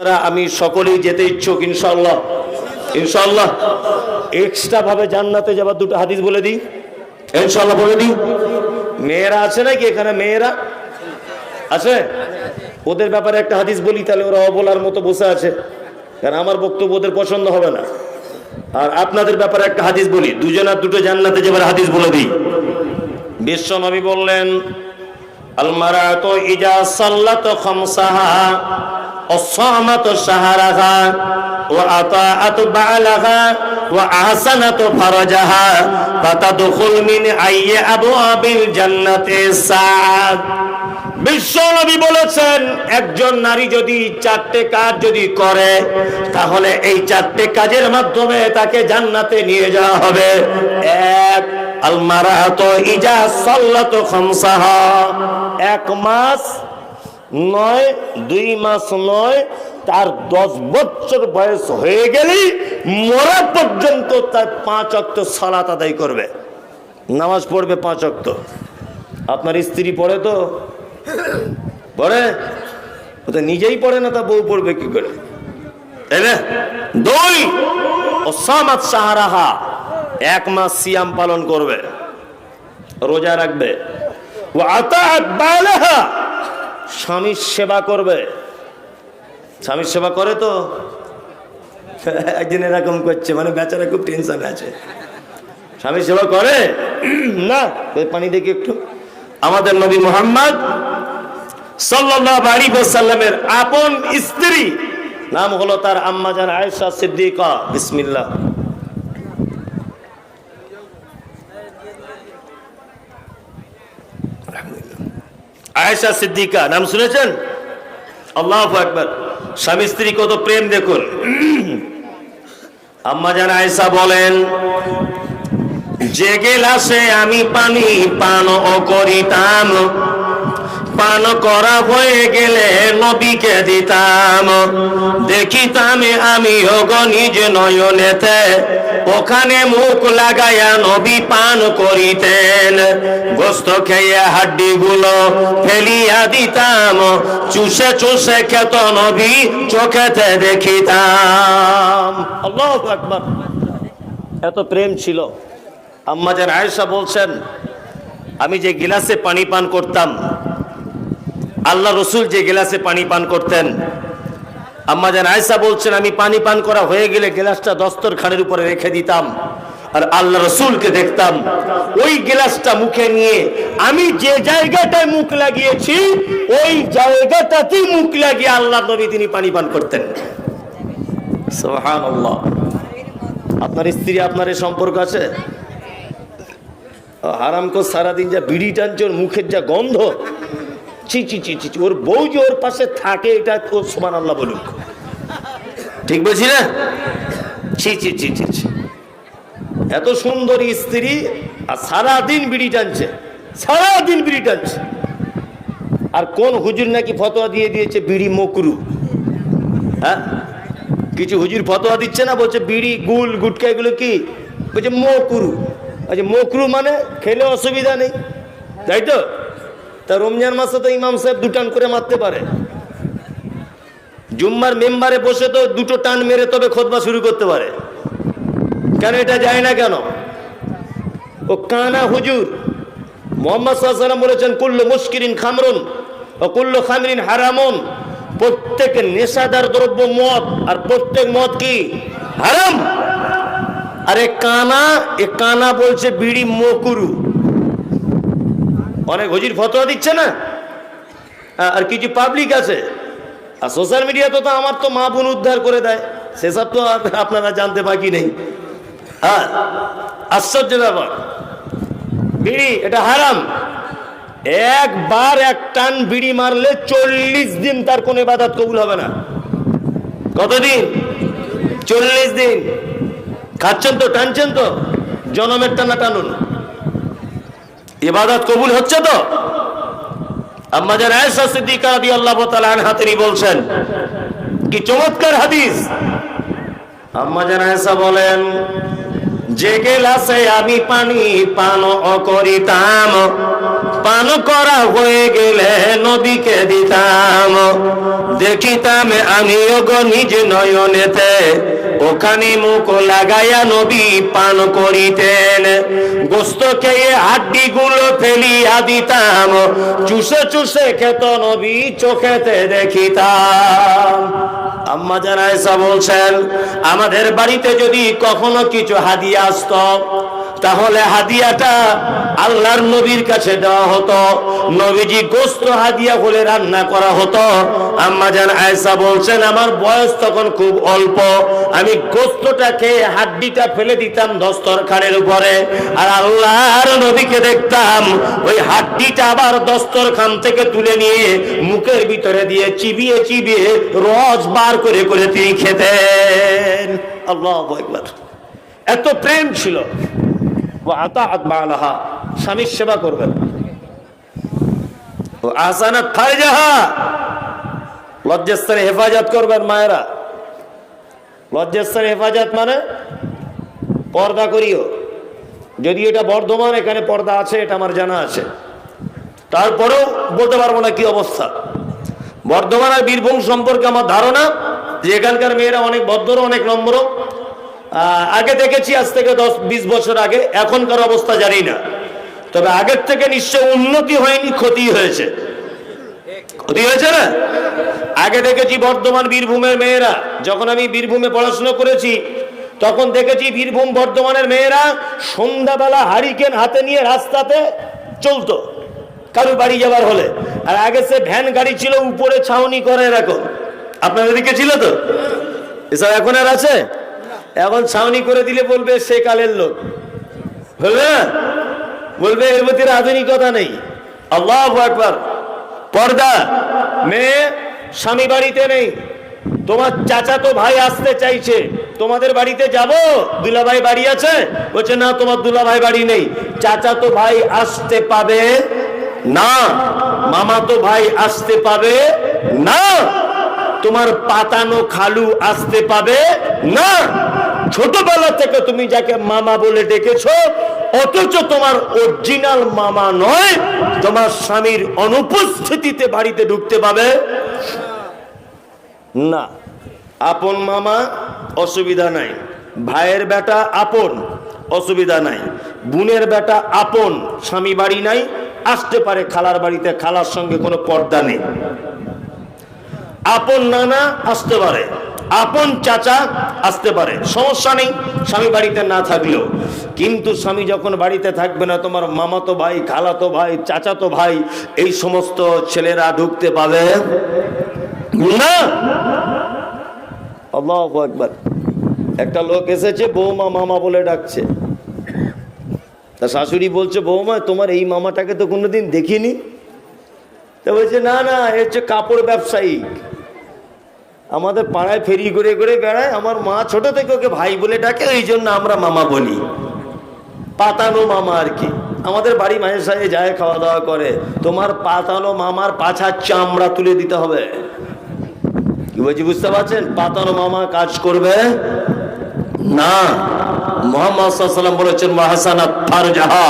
আপনারা, আমি সকলেই যেতে ইচ্ছুক ইনশাল্লাহ ইনশাল্লাহ এক্সট্রা ভাবে জান্নাতে যাবার দুটো হাদিস বলে দিই। ইনশাল্লাহ বলে দিই। মেয়েরা আছে নাকি এখানে মেয়েরা? আছে? ওদের ব্যাপারে একটা হাদিস বলি, তাহলে ওরা অবলার মতো বসে আছে। কারণ আমার বক্তব্য ওদের পছন্দ হবে না। আর আপনাদের ব্যাপারে একটা হাদিস বলি, দুজনার দুটো জান্নাতে যাবার হাদিস বলে দিই। বিশ্বনবী বললেন আলমারা তো ইজা সাল্লা তো খমসাহা। وصامت شهرها وأطاعت بعلها وأحسنت فرجها فتدخل من أي أبواب الجنة السعد বিশ্ব নবী বলেছেন একজন নারী যদি চারটে কাজ যদি করে তাহলে এই চারটে কাজের মাধ্যমে তাকে জান্নাতে নিয়ে যাওয়া হবে এক আলমারাত ইজা সাল্লাত খামসাহা এক মাস নয়, দুই মাস নয়, তার দশ বছর বয়স হয়ে গেলেই মরা পর্যন্ত তার পাঁচ অক্ত সালাত আদায় করবে। নামাজ পড়বে পাঁচ অক্ত। আপনার স্ত্রী পড়ে তো? পড়ে? ও তো নিজেই পড়ে না, তা বউ পড়বে কি করে? দুই, ওসামাত সাহারাহা এক মাস সিয়াম পালন করবে। রোজা রাখবে। ও বালাহা স্বামীর সেবা করবে। স্বামীর সেবা করে তো? একদিন এরকম করছে মানে বেচারা খুব টেনশন আছে। স্বামীর সেবা করে? না পানি দেখি একটু। আমাদের নবী মোহাম্মদ ওয়াসাল্লামের আপন স্ত্রী, নাম হলো তার আম্মা জান আয়েশা সিদ্দিকা। বিসমিল্লাহ। আয়েশা সিদ্দিকা, নাম শুনেছেন? আল্লাহ একবার স্বামী স্ত্রী কত প্রেম, দেখুন। আম্মা জান আয়েশা বলেন যে গেলাসে আমি পানি পান ও করিতাম। পান করা হয়ে গেলে নবীকে দিতাম। দেখিতাম আমি ওগ নিজ নয়নেতে। ওখানে মুখ লাগাইয়া নবী পান করিতেন। গোস্ত খেয়ে হাড্ডি গুলো ফেলিয়া দিতাম। চুষে চুষে খেত নবী চোখেতে দেখিতাম। এত প্রেম ছিল। আম্মাজান আয়েশা বলছেন, আমি যে গিলাসে পানি পান করতাম আল্লাহ রসুল যে গিলাসে পানি পান করতেন। আম্মাজান আয়েশা বলছেন, আমি পানি পান করা হয়ে গেলে গিলাসটা দস্তর খানের উপরে রেখে দিতাম আর আল্লাহ রসুলকে দেখতাম। ওই গিলাসটা মুখে নিয়ে আমি যে জায়গাটায় মুখ লাগিয়েছি, ওই জায়গাটাতেই মুখ লাগিয়ে আল্লাহ নবী তিনি পানি পান করতেন। আপনার স্ত্রী আপনার এই সম্পর্ক আছে? হারাম হারামকো সারাদিন যা বিড়ি টানছে মুখের যা গন্ধ। চি চি চি চি। ওর বউ যে ওর পাশে থাকে, এটা ও সমান আল্লাহ বলুক। ঠিক বলছি না? চি চি চি চি। এত সুন্দর স্ত্রী, আর সারাদিন বিড়ি টানছে। সারাদিন বিড়ি টানছে। আর কোন হুজুর নাকি ফতোয়া দিয়ে দিয়েছে বিড়ি মকরু? হ্যাঁ? কিছু হুজুর ফতোয়া দিচ্ছে না, বলছে বিড়ি, গুল, গুটকা, এগুলো কি? বলছে মকরু। আচ্ছা মকরু মানে খেলে অসুবিধা নেই। তাই তো? তা রমজান মাসে তো ইমাম সাহেব দুটান করে মারতে পারে। জুম্মার মেম্বারে বসে তো দুটো টান মেরে তবে খোদবা শুরু করতে পারে। কেন এটা যায় না কেন? ও কানা হুজুর, মোহাম্মদ সাল্লাম বলেছেন, কুল্লু মুশকিরিন খামরুন ও কুল্লু খামরিন হারামুন। প্রত্যেক নেশাদার দ্রব্য মদ, আর প্রত্যেক মদ কি? হারাম। আরে কানা, এ কানা বলছে বিড়ি মকুরু। অনেক হজির ফতোয়া দিচ্ছে না? আর কিছু পাবলিক আছে? আর সোশ্যাল মিডিয়াতে তো তো আমার তো মা বোন উদ্ধার করে দেয়। সেসব তো আপনারা জানতে বাকি নেই। হ্যাঁ আশ্চর্য ব্যাপার। বিড়ি, এটা হারাম। একবার এক টান বিড়ি মারলে চল্লিশ দিন তার কোনো ইবাদত কবুল হবে না। কতদিন? চল্লিশ দিন। খাচ্ছেন তো, টানছেন তো? জনমের টানা টানুন। ইবাদত কবুল হচ্ছে তো? আম্মাজান আয়েশা সিদ্দিকা রাদিয়াল্লাহু তাআলা আনহা, তিনি বলছেন, কি চমৎকার হাদিস। আম্মাজান আয়েশা বলেন, যে গেলাসে আমি পানি পান করিতাম পান করা হয়ে গেলে নবীকে দিতাম। দেখিতাম আমিও নিজ নয়নেতে ওখানে মুখ লাগাইয়া নবী পান করিতেন। গোস্ত খেয়ে হাড্ডি গুলো ফেলিয়া দিতাম। চুষে চুষে খেত নবী, চোখেতে দেখিতাম। আম্মা জানা এসা বলছেন, আমাদের বাড়িতে যদি কখনো কিছু হাদিয়া আসতো তাহলে হাদিয়াটা আল্লাহর নবীর কাছে দেওয়া হতো। নবীজি গোস্ত হাদিয়া বলে রান্না করা হতো। আম্মা জান আয়সা বলছেন, আমার বয়স তখন খুব অল্প। আমি গোস্তটা খেয়ে হাড্ডিটা ফেলে দিতাম দস্তরখানের উপরে। আর আল্লাহর নবীকে দেখতাম, ওই হাড্ডিটা আবার দস্তরখান থেকে তুলে নিয়ে মুখের ভিতরে দিয়ে চিবিয়ে চিবিয়ে রস বার করে করে তিনি খেতেন। আল্লাহ একবার এত প্রেম ছিল। স্বামীর সেবা করবেন। হেফাজত করবেন মায়েরা। হেফাজত মানে পর্দা করিও। যদি এটা বর্ধমান, এখানে পর্দা আছে, এটা আমার জানা আছে। তারপরেও বলতে পারব না কি অবস্থা। বর্ধমান আর বীরভূম সম্পর্কে আমার ধারণা যে এখানকার মেয়েরা অনেক ভদ্র, অনেক নম্র। আগে দেখেছি আজ থেকে দশ, বিশ বছর আগে। এখনকার অবস্থা জানি না। তবে আগের থেকে নিশ্চয় উন্নতি হয়নি, ক্ষতি হয়েছে। ক্ষতি হয়েছে না? আগে দেখেছি বর্ধমান বীরভূমের মেয়েরা, যখন আমি বীরভূমে পড়াশোনা করেছি, তখন দেখেছি বীরভূম বর্ধমানের মেয়েরা সন্ধ্যাবেলা হারিকেন হাতে নিয়ে রাস্তাতে চলতো কারও বাড়ি যাবার হলে। আর আগে সে ভ্যান গাড়ি ছিল, উপরে ছাউনি করে এরকম। আপনাদের দিকে ছিল তো? এসব এখন আর আছে? এখন ছাউনি করে দিলে বলবে সে কালের লোক। বলবে? বলবে, এর মধ্যে আধুনিকতা নেই। আল্লাহ পর্দা। মেয়ে, স্বামী বাড়িতে নেই। তোমার চাচা তো ভাই আসতে চাইছে। তোমাদের বাড়িতে যাব? দুলাভাই বাড়ি আছে? বলছে, না, তোমার দুলাভাই বাড়ি নেই। চাচা তো ভাই আসতে পাবে না। মামা তো ভাই আসতে পাবে না। তোমার পাতানো খালু আসতে পাবে না। ছোটবেলা থেকে তুমি যাকে মামা বলে ডেকেছো, অথচ তোমার অরিজিনাল মামা নয়, তোমার স্বামীর অনুপস্থিতিতে বাড়িতে ঢুকতে পাবে। না, আপন মামা অসুবিধা নাই, ভাইয়ের বেটা আপন, অসুবিধা নাই, বোনের বেটা আপন, স্বামী বাড়ি নাই, আসতে পারে খালার বাড়িতে, খালার সঙ্গে কোনো পর্দা নেই। আপন নানা আসতে পারে। আপন চাচা আসতে পারে। সমস্যা নেই, স্বামী বাড়িতে না থাকলেও। কিন্তু স্বামী যখন বাড়িতে থাকবে না, তোমার মামাতো ভাই, খালাতো ভাই, চাচাতো ভাই, এই সমস্ত ছেলেরা ঢুকতে পাবে না? একবার একটা লোক এসেছে, বৌমা মামা বলে ডাকছে। তা শাশুড়ি বলছে, বৌমা, তোমার এই মামাটাকে তো কোনোদিন দেখিনি? তা বলছে, না না, এ হচ্ছে কাপড় ব্যবসায়ী। আমাদের পাড়ায় ফেরি করে করে বেড়ায়, আমার মা ছোট থেকে ওকে ভাই বলে ডাকে ওই জন্য আমরা মামা বলি। পাতানো মামা আর কি। আমাদের বাড়ি মাঝে সাঝে যায় খাওয়া দাওয়া করে। তোমার পাতানো মামার পাছার চামড়া তুলে দিতে হবে। কি বলছি, বুঝতে পারছেন? পাতানো মামা কাজ করবে? না। মোহাম্মদ সাল্লাম বলেছেন মহাসানা ফারজাহা।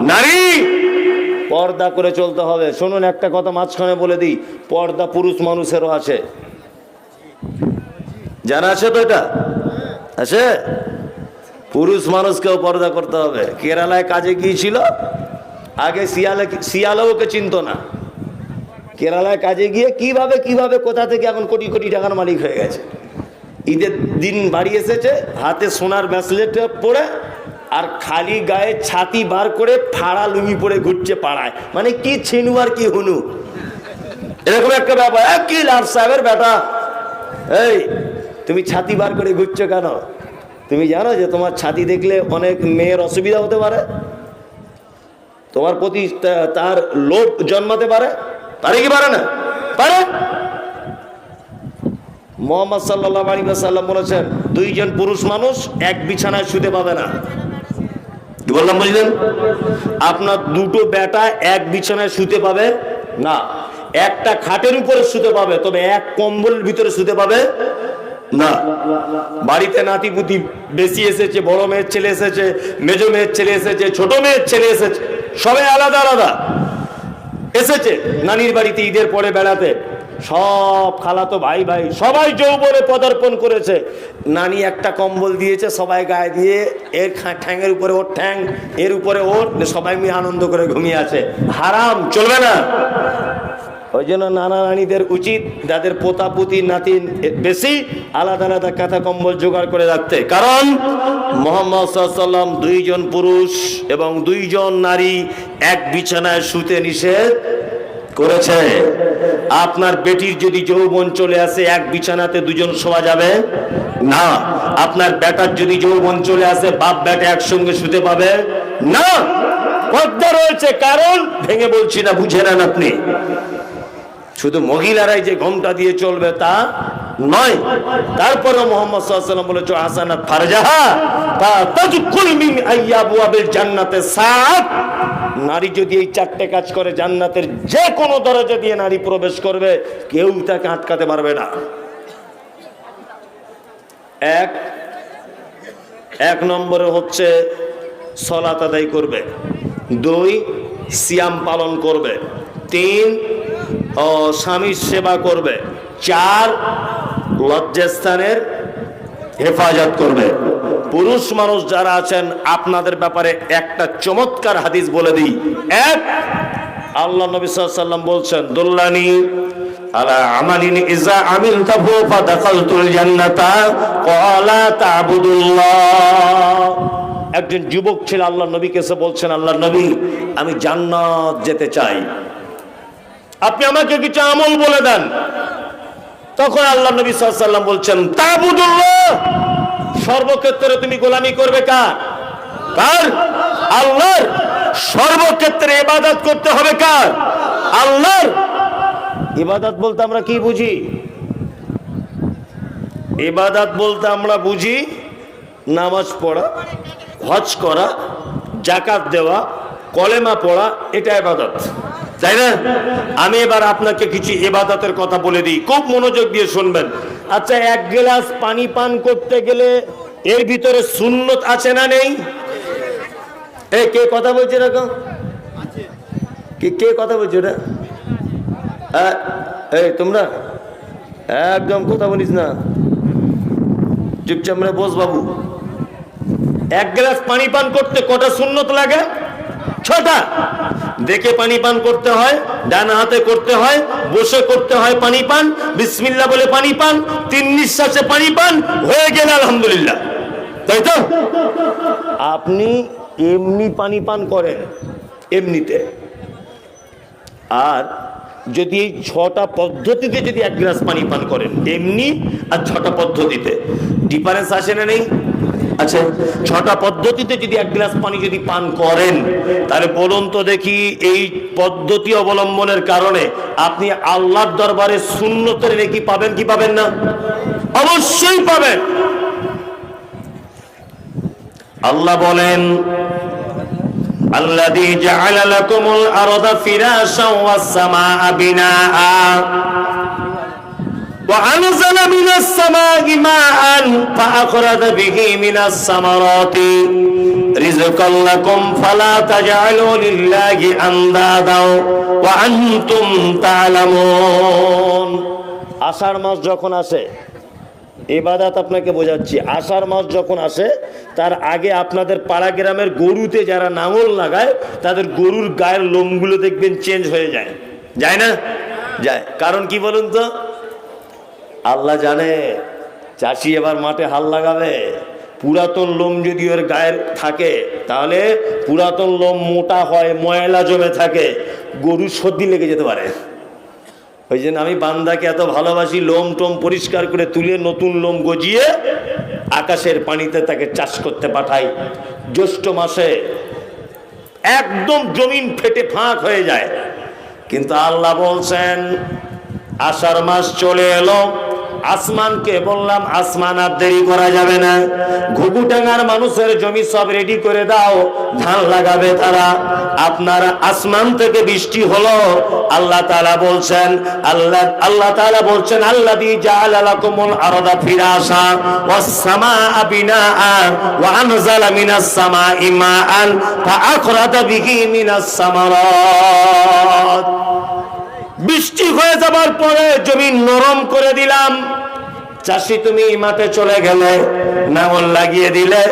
নারী, পর্দা করে চলতে হবে। শুনুন, একটা কথা মাঝখানে বলে দিই, পর্দা পুরুষ মানুষেরও আছে। জানা আছে তো এটা? আছে? পুরুষ মানুষকেও পর্দা করতে হবে। কেরালায় কাজে গিয়েছিল? আগে শিয়ালে শিয়ালে ওকে চিনতো না। কেরালায় কাজে গিয়ে কীভাবে কীভাবে, কোথা থেকে এখন কোটি কোটি টাকার মালিক হয়ে গেছে? ঈদের দিন বাড়ি এসেছে, হাতে সোনার ব্যাসলেট পরে আর খালি গায়ে ছাতি বার করে ফাড়া লুঙ্গি পরে ঘুরছে পাড়ায়। মানে কি ছিনু আর কি হুনু? এরকম একটা ব্যাপার। কি লাট সাহেবের বেটা? এই, তুমি ছাতি বার করে ঘুরছো কেন? তুমি জানো যে তোমার ছাতি দেখলে অনেক মেয়ের অসুবিধা হতে পারে? তোমার প্রতি তার লোভ জন্মাতে পারে? পারে কি পারে না? পারে? মোহাম্মদ সাল্লাহ আলী সাল্লাম বলেছেন, দুইজন পুরুষ মানুষ এক বিছানায় শুতে পাবে না। কি বললাম বুঝলেন? আপনার দুটো বেটা এক বিছানায় শুতে পাবে না। একটা খাটের উপরে শুতে পাবে, তবে এক কম্বলের ভিতরে শুতে পাবে? না। বাড়িতে নাতিপুতি বেশি এসেছে, বড় মেয়ের ছেলে এসেছে, মেজো মেয়ের ছেলে এসেছে, ছোট মেয়ের ছেলে এসেছে, সবাই আলাদা আলাদা। এসেছে। নানির বাড়িতে ঈদের পরে বেড়াতে। সব খালাতো ভাই ভাই, সবাই যৌবনে পদার্পণ করেছে। নানি একটা কম্বল দিয়েছে, সবাই গায়ে দিয়ে, এর ঠ্যাঙের উপরে ওর ঠ্যাং, এর উপরে ওর, সবাই মিলে আনন্দ করে ঘুমিয়ে আছে। হারাম, চলবে না। ওই জন্য নানা নানিদের উচিত যাদের পোতা, পুতি নাতিন বেশি আলাদা আলাদা কাঁথা কম্বল জোগাড় করে রাখতে। কারণ মোহাম্মদ সাল্লাম দুইজন পুরুষ এবং দুইজন নারী এক বিছানায় শুতে নিষেধ করেছে। আপনার বেটির যদি যৌবন চলে আসে, এক বিছানাতে দুজন শোয়া যাবে? না। আপনার বেটার যদি যৌবন চলে আসে, বাপ বেটা একসঙ্গে শুতে পাবে? না। রয়েছে, কারণ ভেঙে বলছি না, বুঝে নেন আপনি। শুধু মহিলারাই যে ঘোমটা দিয়ে চলবে তা নয়। তারপরে মোহাম্মদ ফারজাহা নারী যদি এই চারটে কাজ করে, জান্নাতের দরজা দিয়ে নারী প্রবেশ করবে, কেউ তাকে আটকাতে পারবে না। এক এক নম্বরে হচ্ছে সলাত আদায় করবে। দুই, সিয়াম পালন করবে। তিন স্বামীর সেবা করবে। চার, লজ্জাস্থানের হেফাজত করবে। পুরুষ মানুষ যারা আছেন, আপনাদের ব্যাপারে একটা চমৎকার হাদিস বলে দিই। এক, আল্লাহ নবী সাল্লাম বলছেন, দুল্লানি একজন যুবক ছিল আল্লাহ নবীকে বলছেন আল্লাহ নবী, আমি জান্নাত যেতে চাই। আপনি আমাকে কিছু আমল বলে দেন। তখন আল্লাহ নবী সাল্লাম বলছেন, তাবুদুল্লাহ, সর্বক্ষেত্রে তুমি গোলামি করবে কার? কার? আল্লাহর। সর্বক্ষেত্রে ইবাদত করতে হবে কার? আল্লাহর। ইবাদত বলতে আমরা কি বুঝি? ইবাদত বলতে আমরা বুঝি নামাজ পড়া, হজ করা জাকাত দেওয়া, কলেমা পড়া, এটা ইবাদত। তাই না? আমি এবার আপনাকে কিছু ইবাদতের কথা বলে দিই। খুব মনোযোগ দিয়ে শুনবেন। আচ্ছা এক গ্লাস পানি পান করতে গেলে এর ভিতরে সুন্নত আছে না নেই? এ কে কথা বলছে এরকম? কে কে কথা বলছে ওটা? হ্যাঁ এই, তোমরা? একদম কথা বলিস না। চুপচাপ বস বাবু এক গ্লাস পানি পান করতে কটা শূন্যত লাগে? ছটা। দেখে পানি পান করতে হয়, ডান হাতে করতে হয়, বসে করতে হয় পানি পান বিসমিল্লা বলে পানি পান, তিন নিঃশ্বাসে পানি পান, হয়ে গেল আলহামদুলিল্লাহ। তাই তো? আপনি এমনি পানি পান করেন, এমনিতে। আর যদি এই ছটা পদ্ধতিতে যদি এক গ্লাস পানি পান করেন, এমনি আর ছটা পদ্ধতিতে। ডিফারেন্স আসে না নেই? আচ্ছা ছটা পদ্ধতিতে যদি এক গ্লাস পানি যদি পান করেন, তাহলে বলুন তো দেখি এই পদ্ধতি অবলম্বনের কারণে আপনি আল্লাহর দরবারে শূন্যতের রেখি পাবেন কি পাবেন না? অবশ্যই পাবেন। আল্লাহ বলেন আল্লাহ জাআলা লাকুমুল আরদা وأنزل من السماء ماء فأخرج به من الثمرات رزقا لكم فلا تجعلوا لله أندادا وأنتم تعلمون আষাঢ় মাস যখন আসে এবাদাত আপনাকে বোঝাচ্ছি আষাঢ় মাস যখন আসে তার আগে আপনাদের পাড়া গ্রামের গরুতে যারা নাঙল লাগায় তাদের গরুর গায়ের লোমগুলো দেখবেন চেঞ্জ হয়ে যায় যায় না যায় কারণ কি বলুন তো আল্লাহ জানে, চাষি এবার মাঠে হাল লাগাবে। পুরাতন লোম যদি ওর গায়ের থাকে, তাহলে পুরাতন লোম মোটা হয়, ময়লা জমে থাকে, গরু সর্দি লেগে যেতে পারে। ওই জন্য আমি বান্দাকে এত ভালোবাসি, লোম টোম পরিষ্কার করে তুলে নতুন লোম গজিয়ে আকাশের পানিতে তাকে চাষ করতে পাঠাই। জ্যৈষ্ঠ মাসে একদম জমিন ফেটে ফাঁক হয়ে যায়। কিন্তু আল্লাহ বলছেন, আষাঢ় মাস চলে এলো। আসমানকে বললাম, আসমান আর দেরি করা যাবে না। ঘুঘুটাঙ্গার মানুষের জমি সব রেডি করে দাও, ধান লাগাবে তারা। আপনার আসমান থেকে বৃষ্টি হলো। আল্লাহ তাআলা বলছেন, আল্লাহ আল্লাহ তাআলা বলছেন আল্লাহ দি জাআলা লাকুমুল আরদা ফিরাশা ওয়াস সামাআ বিনাআ ওয়া আনজালা মিনাস সামাই মাআন ফাআখরাজা বিহি বৃষ্টি হয়ে যাবার পরে জমি নরম করে দিলাম। চাষি তুমি মাঠে চলে গেলে, নাঙল লাগিয়ে দিলে,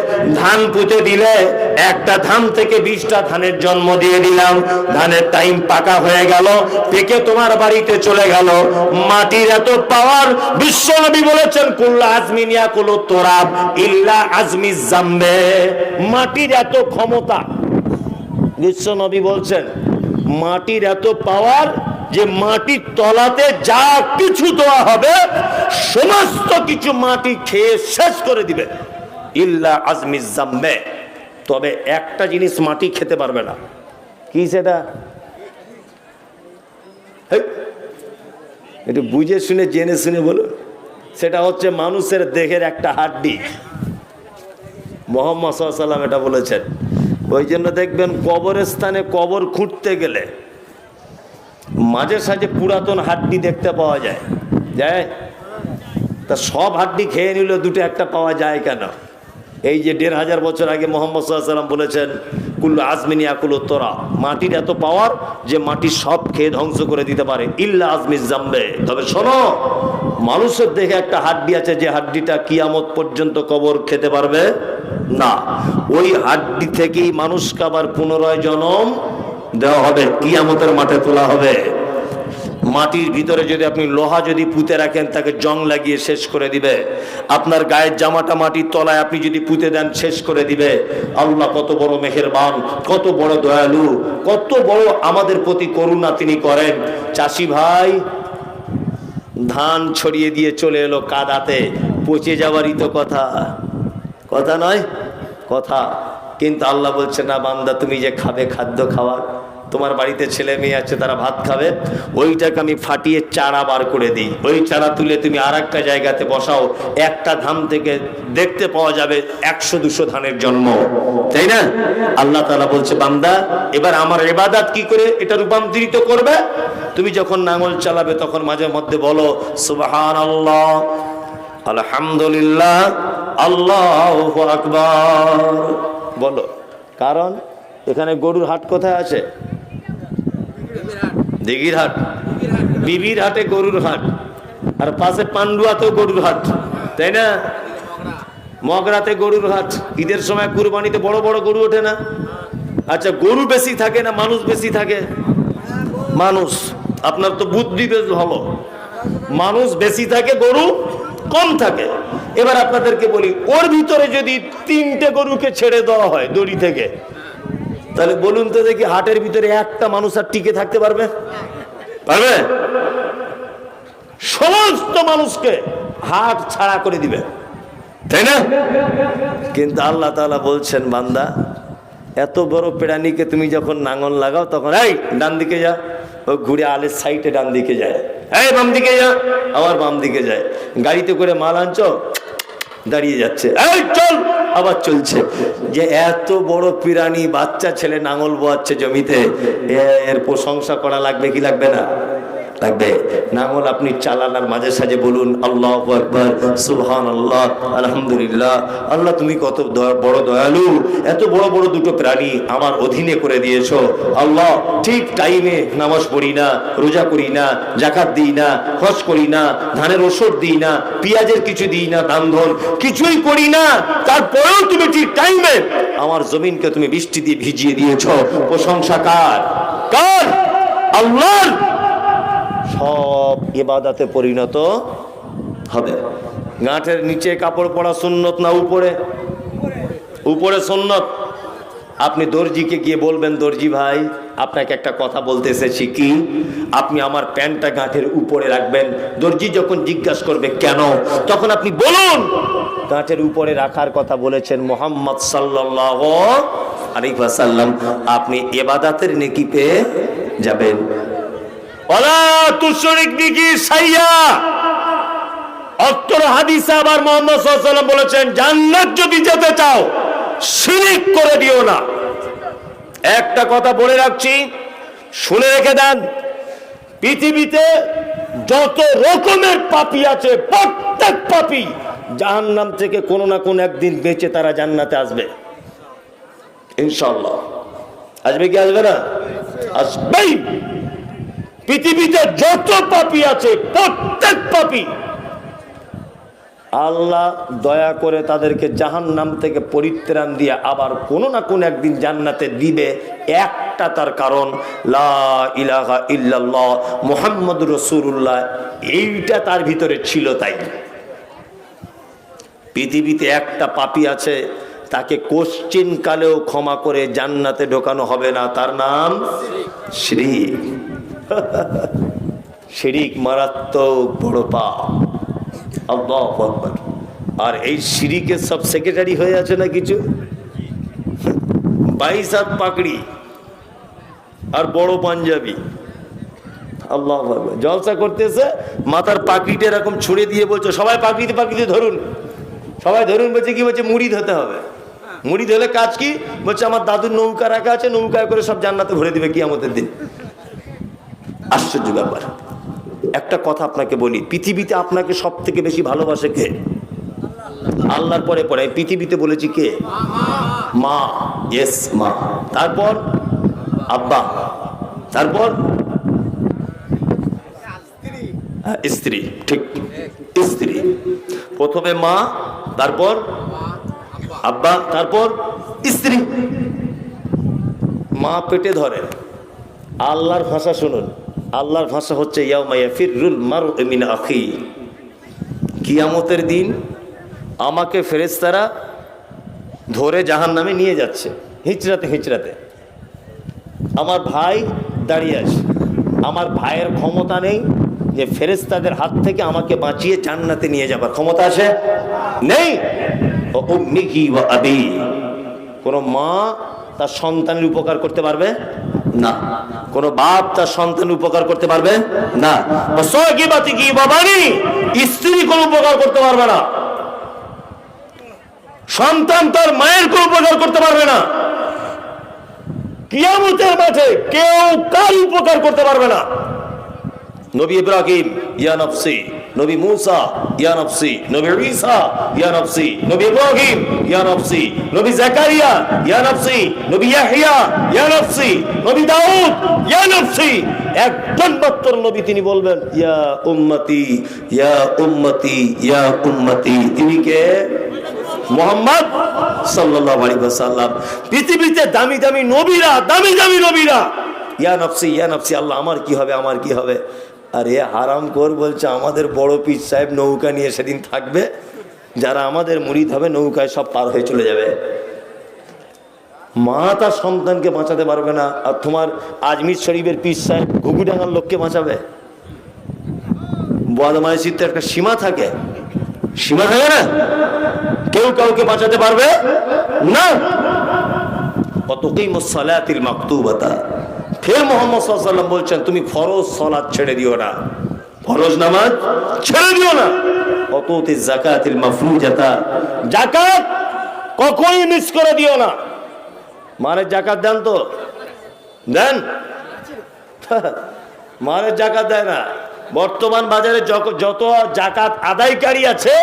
ধান পুঁতে দিলে, একটা ধান থেকে বিশটা ধানের জন্ম দিয়ে দিলাম। ধানের টাইম পাকা হয়ে গেল, পেকে তোমার বাড়িতে চলে গেল। মাটির এত পাওয়ার বিশ্বনবী বলেছেন, কুল্লা আজমিনিয়া কুলো তোরাব, ইল্লা আজমি জাম্বে। মাটির এত ক্ষমতা বিশ্বনবী বলছেন, মাটির এত পাওয়ার যে মাটির তলাতে যা কিছু দেওয়া হবে, সমস্ত কিছু মাটি খেয়ে শেষ করে দিবে। ইল্লা আজমি জাম্বে তবে একটা জিনিস মাটি খেতে পারবে না। কি সেটা? একটু বুঝে শুনে, জেনে শুনে বলুন সেটা হচ্ছে মানুষের দেহের একটা হাড্ডি। মোহাম্মদ সাল্লাম এটা বলেছেন। ওই জন্য দেখবেন কবরের স্থানে কবর খুঁড়তে গেলে মাঝে সাঝে পুরাতন হাড্ডি দেখতে পাওয়া যায়। যায়? তা সব হাড্ডি খেয়ে নিল দুটো একটা পাওয়া যায় কেন? এই যে দেড় হাজার বছর আগে মোহাম্মদ সাল্লাম বলেছেন, কুল্লু আজমিনী আকুল তোরা। মাটির এত পাওয়ার যে মাটি সব খেয়ে ধ্বংস করে দিতে পারে। ইল্লা আজমির জামবে। তবে শোনো, মানুষের দেখে একটা হাড্ডি আছে, যে হাড্ডিটা কিয়ামত পর্যন্ত কবর খেতে পারবে না। ওই হাড্ডি থেকেই মানুষকে আবার পুনরায় জন্ম দেওয়া হবে, কিয়ামতের মাঠে তোলা হবে। মাটির ভিতরে যদি আপনি লোহা যদি পুঁতে রাখেন, তাকে জং লাগিয়ে শেষ করে দিবে। আপনার গায়ের জামাটা মাটির তলায় আপনি যদি পুঁতে দেন, শেষ করে দিবে। আল্লাহ কত বড় মেহেরবান, কত বড় দয়ালু, কত বড় আমাদের প্রতি করুণা তিনি করেন। চাষি ভাই, ধান ছড়িয়ে দিয়ে চলে এলো কাদাতে, পচে যাওয়ারই তো কথা। কথা নয়, কথা। কিন্তু আল্লাহ বলছে, না বান্দা, তুমি যে খাবে খাদ্য খাওয়ার তোমার বাড়িতে ছেলে মেয়ে আছে, তারা ভাত খাবে, ওইটাকে আমি ফাটিয়ে চারা বার করে দিই। ওই চারা তুলে তুমি আর একটা জায়গাতে বসাও, একটা ধান থেকে দেখতে পাওয়া যাবে একশো দুশো ধানের জন্ম। তাই না? আল্লাহ তালা বলছে, বান্দা, এবার আমার এবাদাত কি করে এটা রূপান্তরিত করবে? তুমি যখন নাঙল চালাবে, তখন মাঝে মধ্যে বলো সুবাহান আল্লাহ আলহামদুলিল্লাহ, আল্লাহ আকবার। বলো। কারণ এখানে গরুর হাট কোথায় আছে? দিঘির হাট। বিবির হাটে গরুর হাট। আর পাশে পান্ডুয়াতেও গরুর হাট। তাই না? মগরাতে গরুর হাট। ঈদের সময় কুরবানিতে বড় বড় গরু ওঠে না? আচ্ছা গরু বেশি থাকে না মানুষ বেশি থাকে? মানুষ। আপনার তো বুদ্ধি বেশ ভালো। মানুষ বেশি থাকে, গরু কম থাকে। এবার আপনাদেরকে বলি, ওর ভিতরে যদি তিনটে গরুকে ছেড়ে দেওয়া হয় দড়ি থেকে, তাহলে বলুন তো দেখি হাটের ভিতরে একটা মানুষ আর টিকে থাকতে পারবে? পারবে? সমস্ত মানুষকে হাট ছাড়া করে দিবে। তাই না? কিন্তু আল্লাহ তালা বলছেন, বান্দা, এত বড় প্রাণীকে তুমি যখন নাঙল লাগাও, তখন এই, ডান দিকে যা। ও ঘুরে আলের সাইডে ডান দিকে যায়। এই বাম দিকে যা, আবার বাম দিকে যায়। গাড়িতে করে মাল আনছো দাঁড়িয়ে যাচ্ছে। এই, চল! আবার চলছে। যে এত বড় পিরানি বাচ্চা ছেলে নাঙল বোয়াচ্ছে জমিতে এর প্রশংসা করা লাগবে কি লাগবে না? লাগবে। নাঙল আপনি চালানার মাঝে সাঝে বলুন, আল্লাহ আকবর সুবহান আল্লাহ আলহামদুলিল্লাহ, আল্লাহ তুমি কত বড় দয়ালু, এত বড় বড় দুটো প্রাণী আমার অধীনে করে দিয়েছ। আল্লাহ, ঠিক টাইমে নামাজ পড়ি না, রোজা করি না জাকাত দিই না, হজ করি না, ধানের ওষুধ দিই না, পেঁয়াজের কিছু দিই না দাম ধন কিছুই করি না। তারপরেও তুমি ঠিক টাইমে আমার জমিনকে তুমি বৃষ্টি দিয়ে ভিজিয়ে দিয়েছ। প্রশংসা কার? কার? আল্লাহর সব ইবাদাতে পরিণত হবে। গাঁটের নিচে কাপড় পরা সুন্নত না উপরে? উপরে সুন্নত। আপনি দর্জিকে গিয়ে বলবেন, দর্জি ভাই, আপনাকে একটা কথা বলতে এসেছি কি? আপনি আমার প্যান্টটা গাঁটের উপরে রাখবেন। দর্জি যখন জিজ্ঞাসা করবে, কেন? তখন আপনি বলুন, গাঁটের উপরে রাখার কথা বলেছেন মোহাম্মদ সাল্লাহ আলিফাসাল্লাম আপনি এবাদাতের নেকি যাবেন। সাইয়া। বলেছেন, জান্নাত যদি যেতে চাও করে দিও না। একটা কথা বলে রাখছি, শুনে রেখে দেন, পৃথিবীতে যত রকমের পাপি আছে, প্রত্যেক পাপি জাহান্নাম থেকে কোনো না কোনো একদিন বেঁচে তারা জান্নাতে আসবে। ইনশাল্লাহ আসবে কি আসবে না? আসবেই। পৃথিবীতে যত পাপি আছে, প্রত্যেক পাপি। আল্লাহ দয়া করে তাদেরকে জাহান নাম থেকে পরিত্রাণ দিয়ে আবার কোনো না কোনো একদিন জান্নাতে দিবে। একটা তার কারণ, লা ইলাহা মোহাম্মদ রসুল্লাহ এইটা তার ভিতরে ছিল তাই। পৃথিবীতে একটা পাপি আছে, তাকে কোশ্চিন কালেও ক্ষমা করে জান্নাতে ঢোকানো হবে না। তার নাম শিরিক শিরিক মারাত্মক বড় পাপ। আল্লাহ আর এই সিরিকের সব সেক্রেটারি হয়ে আছে না কিছু? বাইশ হাত পাকড়ি আর বড় পাঞ্জাবি। আল্লাহ। জলসা করতেছে, মাথার পাকড়িটা এরকম ছুড়ে দিয়ে বলছে, সবাই পাকড়িতে পাকড়িতে ধরুন। সবাই ধরুন, বলছে, কি বলছে? মুড়ি ধরতে হবে। মুড়ি ধরলে কাজ কি? বলছে, আমার দাদুর নৌকা রাখা আছে, নৌকায় করে সব জান্নাতে ভরে দিবে কি আমাদের দিন। আশ্চর্য ব্যাপার। একটা কথা আপনাকে বলি পৃথিবীতে আপনাকে সব থেকে বেশি ভালোবাসে কে? আল্লাহর পরে পরে পৃথিবীতে বলেছি কে? মা ইয়েস মা। তারপর? আব্বা। তারপর? হ্যাঁ, স্ত্রী ঠিক। স্ত্রী। প্রথমে মা তারপর? আব্বা তারপর? স্ত্রী। মা পেটে ধরেন। আল্লাহর ভাষা শুনুন। আল্লাহর ভাষা হচ্ছে কিয়ামতের দিন আমাকে ফেরেশতারা ধরে জাহান নামে নিয়ে যাচ্ছে হিচড়াতে হিচড়াতে আমার ভাই দাঁড়িয়ে আছে। আমার ভাইয়ের ক্ষমতা নেই যে ফেরেশতাদের হাত থেকে আমাকে বাঁচিয়ে জান্নাতে নিয়ে যাবার ক্ষমতা আছে? নেই। কোনো মা তার সন্তানের উপকার করতে পারবে? না। কোনো বাপ তার সন্তান উপকার করতে পারবে না। স্ত্রী কোনো উপকার করতে পারবে না। সন্তান তার মায়ের কোনো উপকার করতে পারবে না। কিয়ামতের মাঠে কেউ কার উপকার করতে পারবে না। নবী ইব্রাহিম, ইয়া নফসি নবী মুসা, ইয়া নফসি, নবী ঈসা, ইয়া নফসি, নবী ইব্রাহিম, ইয়া নফসি, নবী জাকারিয়া, ইয়া নফসি, নবী ইয়াহইয়া ইয়া নফসি, নবী দাউদ, ইয়া নফসি। একজন মাত্র নবী তিনি বলবেন, ইয়া উম্মতি ইয়া উম্মতি ইয়া উম্মতি। তিনি কে? মোহাম্মদ সাল্লাল্লাহু আলাইহি ওয়াসাল্লাম। পৃথিবীতে দামি দামি নবীরা, দামি দামি নবীরা। ইয়া নফসি ইয়া নফসি, আল্লাহ, আমার কি হবে, আমার কি হবে? আর এ হারাম কর বলছে, আমাদের বড় পীর সাহেব নৌকা নিয়ে সেদিন থাকবে। যারা আমাদের মুরিদ হবে, নৌকায় সব পার হয়ে চলে যাবে। মা তার সন্তানকে বাঁচাতে পারবে না, আর তোমার আজমির শরীফের পীর সাহেব ঘুঘুডাঙ্গার লোককে বাঁচাবে। বদমাইশির তো একটা সীমা থাকে। সীমা থাকে না? কেউ কাউকে বাঁচাতে পারবে? না। অতকেই মুসালাতিল মাকতুবাতা। ফের মোহাম্মদ সাল্লাম বলছেন, তুমি ফরজ সলাদ ছেড়ে দিও না। ফরজ নামাজ ছেড়ে দিও না। অততে জাকাতিল মাফরুজাতা জাকাত কখনই মিস করে দিও না। মানে জাকাত দেন তো। দেন? মারের জাকাত দেয় না। বর্তমান বাজারে যত জাকাত আদায়কারী আছে,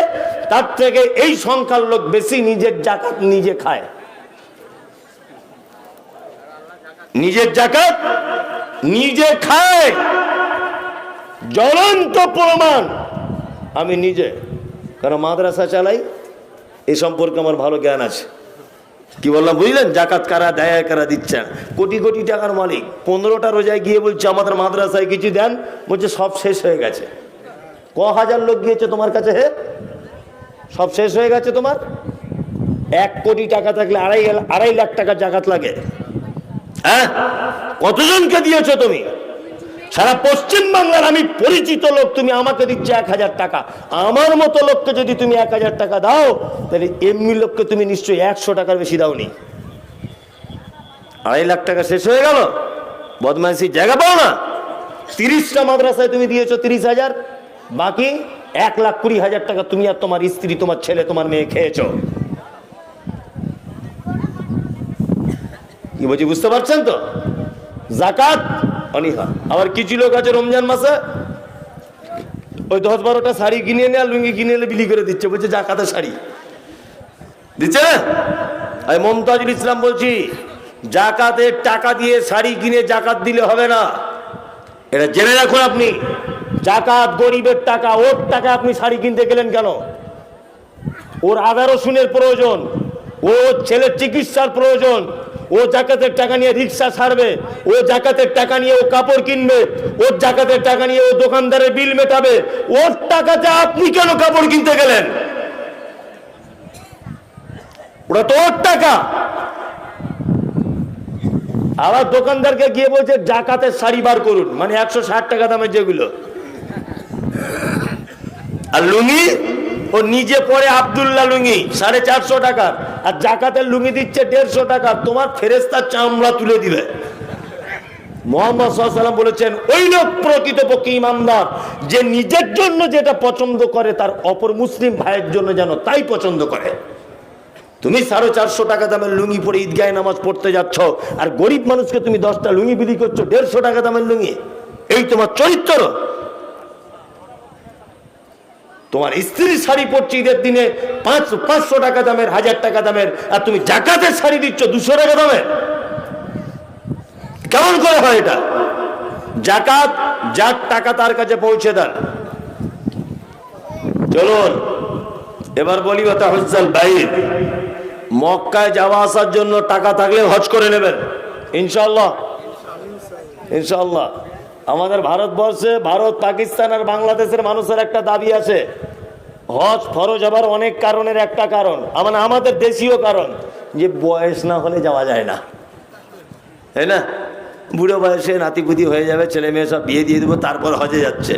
তার থেকে এই সংখ্যার লোক বেশি নিজের জাকাত নিজে খায়। নিজের জাকাত নিজে খায়। জ্বলন্ত প্রমাণ। আমি নিজে। কারণ মাদ্রাসা চালাই, এ সম্পর্কে আমার ভালো জ্ঞান আছে। কি বললাম, বুঝলেন? জাকাত কারা দেয় কারা দিচ্ছে কোটি কোটি টাকার মালিক। পনেরোটা রোজায় গিয়ে বলছে, আমাদের মাদ্রাসায় কিছু দেন? বলছে, সব শেষ হয়ে গেছে। ক হাজার লোক গিয়েছে তোমার কাছে, হে? সব শেষ হয়ে গেছে তোমার? এক কোটি টাকা থাকলে আড়াই আড়াই লাখ টাকা জাকাত লাগে। হ্যাঁ? কতজনকে দিয়েছ তুমি? সারা পশ্চিম বাংলার আমি পরিচিত লোক, তুমি আমাকে দিচ্ছ এক হাজার টাকা। আমার মতো লোককে যদি তুমি এক হাজার টাকা দাও, তাহলে এমনি লোককে তুমি নিশ্চয়ই একশো টাকার বেশি দাওনি। আড়াই লাখ টাকা শেষ হয়ে গেল। বদমাইশি জায়গা পাও না। তিরিশটা মাদ্রাসায় তুমি দিয়েছ তিরিশ হাজার। বাকি এক লাখ কুড়ি হাজার টাকা তুমি আর তোমার স্ত্রী, তোমার ছেলে, তোমার মেয়ে খেয়েছো। বলছি, বুঝতে পারছেন তো? জাকাত, অনিহা। আবার কিছু লোক আছে রমজান মাসে, ওই দশ বারোটা শাড়ি কিনে এনে আর লুঙ্গি কিনে এনে বিলি করে দিচ্ছে, বলছে জাকাতের শাড়ি। দিচ্ছে? আমি মমতাজুল ইসলাম বলছি, জাকাতের টাকা দিয়ে শাড়ি কিনে জাকাত দিলে হবে না। এটা জেনে রাখুন আপনি, জাকাত গরিবের টাকা, ওর টাকা আপনি শাড়ি কিনতে গেলেন কেন? ওর আদা রসুনের প্রয়োজন ও ছেলের চিকিৎসার প্রয়োজন ও জাকাতের টাকা নিয়ে রিক্সা ছাড়বে, ও জাকাতের টাকা নিয়ে ও কাপড় কিনবে ওর জাকাতের টাকা নিয়ে ও দোকানদারের বিল মেটাবে, ওর টাকাতে আপনি কেন কাপড় কিনতে গেলেন? ওটা তো ওর টাকা। আবার দোকানদারকে গিয়ে বলছে, জাকাতের শাড়ি বার করুন মানে একশো ষাট টাকা দামের যেগুলো। আর লুঙ্গি? ও নিজে পরে আবদুল্লাহ লুঙ্গি, সাড়ে চারশো টাকার। আর জাকাতের লুঙ্গি দিচ্ছে দেড়শো টাকা তোমার ফেরেস্তার চামড়া তুলে দিবে। মোহাম্মদ সাল্লাম বলেছেন, ওই লোক প্রকৃতপক্ষে ইমানদার, যে নিজের জন্য যেটা পছন্দ করে, তার অপর মুসলিম ভাইয়ের জন্য যেন তাই পছন্দ করে। তুমি সাড়ে চারশো টাকা দামের লুঙ্গি পরে ঈদগায় নামাজ পড়তে যাচ্ছ, আর গরিব মানুষকে তুমি দশটা লুঙ্গি বিলি করছ, দেড়শো টাকা দামের লুঙ্গি। এই তোমার চরিত্র তোমার স্ত্রী শাড়ি পরছে ঈদের দিনে, পাঁচ পাঁচশো টাকা দামের, হাজার টাকা দামের, আর তুমি জাকাতের শাড়ি দিচ্ছ দুশো টাকা দামের। কেমন করে হয় এটা? জাকাত, যার টাকা তার কাছে পৌঁছে দেন। চলুন, এবার বলি কথা হজ্জাল বাইর মক্কায় যাওয়া আসার জন্য টাকা থাকলে হজ করে নেবেন। ইনশাল্লাহ ইনশাল্লাহ আমাদের ভারতবর্ষে ভারত, পাকিস্তান আর বাংলাদেশের মানুষের একটা দাবি আছে। হজ ফরজ হবার অনেক কারণের একটা কারণ আমার আমাদের দেশীয় কারণ, যে বয়স না হলে যাওয়া যায় না। তাই না? বুড়ো বয়সে নাতিপুতি হয়ে যাবে, ছেলে মেয়ে সব বিয়ে দিয়ে দেবো, তারপর হজে যাচ্ছে।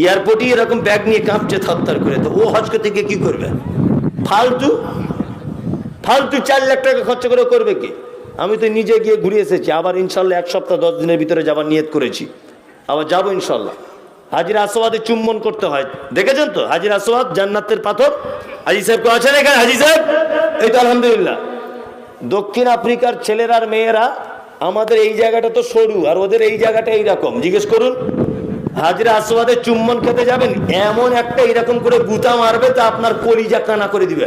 এয়ারপোর্টে এরকম ব্যাগ নিয়ে কাঁপছে থরথর করে, তো ও হজ করতে গিয়ে কি করবে? ফালতু? ফালতু চার লাখ টাকা খরচ করে করবে কি? আমি তো নিজে গিয়ে ঘুরে এসেছি, আবার ইনশাল্লাহ এক সপ্তাহ, দশ দিনের ভিতরে যাবার নিয়ত করেছি। আবার যাব ইনশাল্লাহ। হাজির আসোয়াদে চুম্বন করতে হয়। দেখেছেন তো? হাজির আসোয়াদ জান্নাতের পাথর। হাজি সাহেব কেউ আছেন এখানে? হাজি সাহেব? এই তো আলহামদুলিল্লাহ। দক্ষিণ আফ্রিকার ছেলেরা আর মেয়েরা, আমাদের এই জায়গাটা তো সরু, আর ওদের এই জায়গাটা এইরকম। জিজ্ঞেস করুন, হাজিরা আসোয়াদে চুম্বন খেতে যাবেন? এমন একটা এরকম করে গুতা মারবে, তা আপনার কলিজা কানা করে দিবে।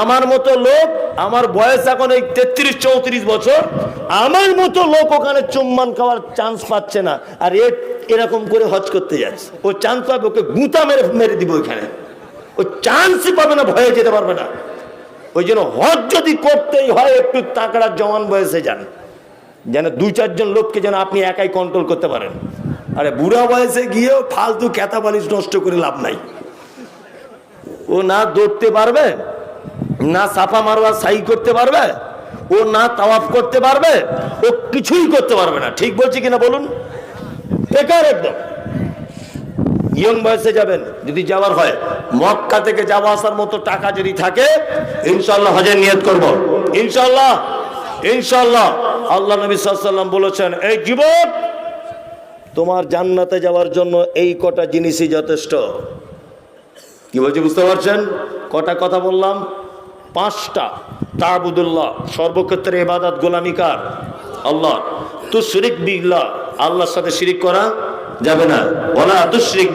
আমার মতো লোক, আমার বয়স এখন এই তেত্রিশ, চৌত্রিশ বছর, আমার মতো লোক ওখানে চুম্বন খাওয়ার চান্স পাচ্ছে না। আর এ এরকম করে হজ করতে যাচ্ছে। ও চান্স পাবে, ওকে গুঁতা মেরে মেরে দিব ওইখানে। ও চান্সই পাবে না, ভয়ে যেতে পারবে না। ওই জন্য হজ যদি করতেই হয়, একটু তাকড়া জওয়ান বয়সে যান। যেন দু চারজন লোককে যেন আপনি একাই কন্ট্রোল করতে পারেন। আরে বুড়া বয়সে গিয়েও ফালতু ক্যাতা নষ্ট করে লাভ নাই। ও না দৌড়তে পারবে না সাফা মারোয়া সাই করতে পারবে, ও না তাওয়াফ করতে পারবে, ও কিছুই করতে পারবে না। ঠিক বলছি কিনা বলুন? বেকার একদম। ইয়ং বয়সে যাবেন, যদি যাওয়ার হয়, মক্কা থেকে যাওয়া আসার মতো টাকা যদি থাকে ইনশাল্লাহ হজের নিয়ত করব। ইনশাল্লাহ ইনশাল্লাহ আল্লাহ নবী সাল্লাম বলেছেন, এই জীবন তোমার জান্নাতে যাওয়ার জন্য এই কটা জিনিসই যথেষ্ট। কি বলছি, বুঝতে পারছেন? কটা কথা বললাম? পাঁচটা তাবুদুল্লাহ, সর্বক্ষেত্রে ইবাদত গোলামিকার। আল্লাহ, তু শিরিক বিল্লাহ আল্লাহর সাথে শিরিক করা যাবে না। ওলা তুশরিক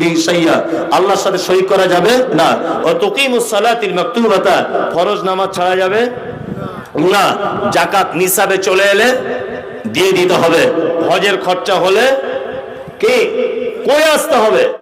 বিসাইয়া আল্লাহর সাথে শরীক করা যাবে না। ও তুকিমুস সালাতিল মাকতুবাতা ফরজ নামাজ ছাড়া যাবে না। জাকাত নিসাবে চলে এলে দিয়ে দিতে হবে। হজের খরচা হলে কি, কই আসতে হবে?